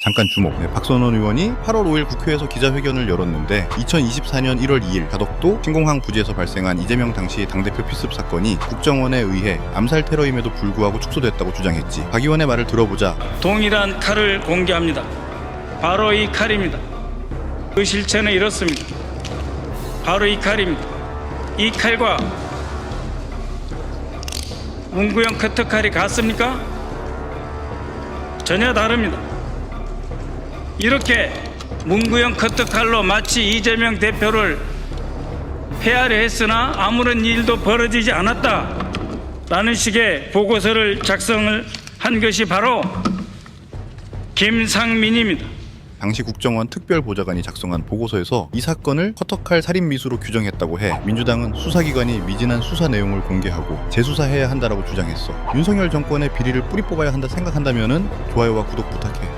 잠깐 주목. 네, 박선원 의원이 8월 5일 국회에서 기자회견을 열었는데 2024년 1월 2일 가덕도 신공항 부지에서 발생한 이재명 당시 당대표 필습 사건이 국정원에 의해 암살 테러임에도 불구하고 축소됐다고 주장했지. 박 의원의 말을 들어보자 동일한 칼을 공개합니다. 바로 이 칼입니다. 그 실체는 이렇습니다. 바로 이 칼입니다. 이 칼과 문구형 커터 칼이 같습니까? 전혀 다릅니다. 이렇게 문구형 커터칼로 마치 이재명 대표를 폐하려 했으나 아무런 일도 벌어지지 않았다. 라는 식의 보고서를 작성을 한 것이 바로 김상민입니다. 당시 국정원 특별보좌관이 작성한 보고서에서 이 사건을 커터칼 살인 미수로 규정했다고 해 민주당은 수사기관이 미진한 수사 내용을 공개하고 재수사해야 한다라고 주장했어. 윤석열 정권의 비리를 뿌리 뽑아야 한다 생각한다면은 좋아요와 구독 부탁해.